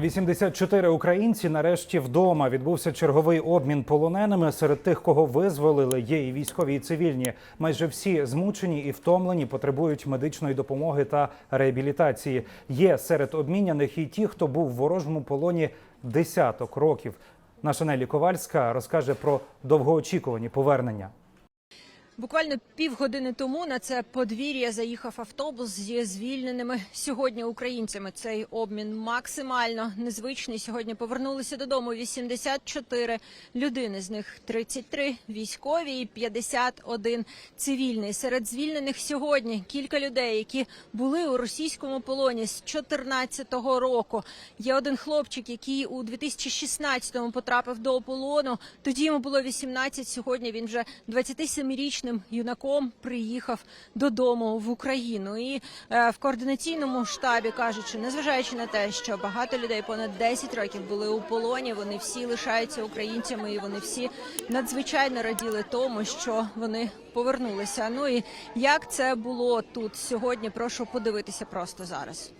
84 українці нарешті вдома. Відбувся черговий обмін полоненими. Серед тих, кого визволили, є і військові, і цивільні. Майже всі змучені і втомлені, потребують медичної допомоги та реабілітації. Є серед обміняних і ті, хто був в ворожому полоні десяток років. Наша Нелі Ковальська розкаже про довгоочікувані повернення. Буквально півгодини тому на це подвір'я заїхав автобус зі звільненими сьогодні українцями. Цей обмін максимально незвичний. Сьогодні повернулися додому 84 людини. З них 33 військові і 51 цивільний. Серед звільнених сьогодні кілька людей, які були у російському полоні з 14-го року. Є один хлопчик, який у 2016-му потрапив до полону. Тоді йому було 18, Сьогодні він вже 27-річним юнаком приїхав додому в Україну. І е, в координаційному штабі кажучи, незважаючи на те, що багато людей понад 10 років були у полоні, вони всі лишаються українцями, і вони всі надзвичайно раділи тому, що вони повернулися. Ну і як це було тут сьогодні? Прошу подивитися просто зараз.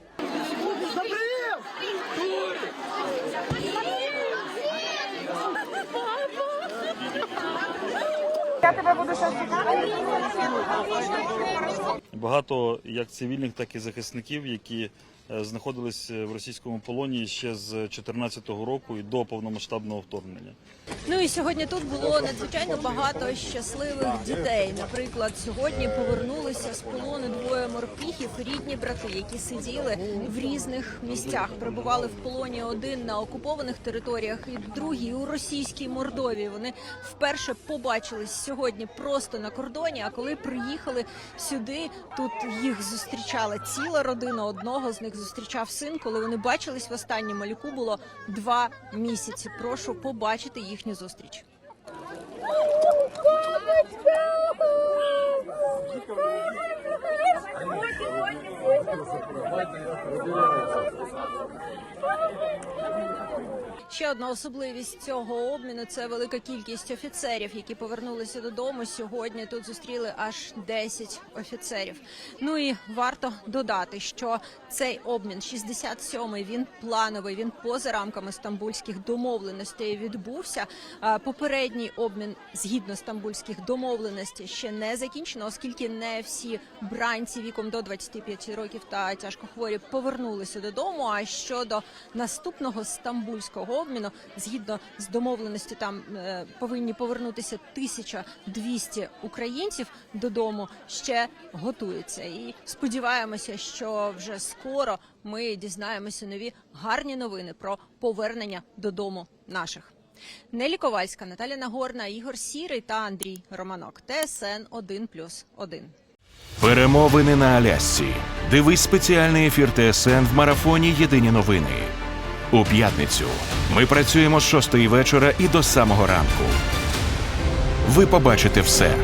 Багато як цивільних, так і захисників, які знаходились в російському полоні ще з 2014 року і до повномасштабного вторгнення. Ну і сьогодні тут було надзвичайно багато щасливих дітей. Наприклад, сьогодні повернулися з полону двоє морпіхів, рідні брати, які сиділи в різних місцях. Перебували в полоні один на окупованих територіях, і другий у російській Мордовії. Вони вперше побачились сьогодні просто на кордоні. А коли приїхали сюди, тут їх зустрічала ціла родина. Одного з них зустрічав син. Коли вони бачились в останньому малюку було два місяці. Прошу побачити їхню зустріч. Ще одна особливість цього обміну це велика кількість офіцерів, які повернулися додому. Сьогодні тут зустріли аж 10 офіцерів. Ну і варто додати, що цей обмін 67-й, він плановий. Він поза рамками стамбульських домовленостей відбувся. Попередній обмін згідно стамбульських домовленостей ще не закінчено, оскільки не всі бранці віком до 25 років та тяжкохворі повернулися додому. А щодо наступного стамбульського обміну, згідно з домовленості, там е, повинні повернутися 1200 українців додому. Ще готується, і сподіваємося, що вже скоро ми дізнаємося нові гарні новини про повернення додому наших. Нелі Ковальська, Наталя Нагорна, Ігор Сірий та Андрій Романок. ТСН 1+,1. Перемовини на Алясці. Дивись спеціальний ефір ТСН в марафоні Єдині новини. У п'ятницю ми працюємо з шостої вечора і до самого ранку. Ви побачите все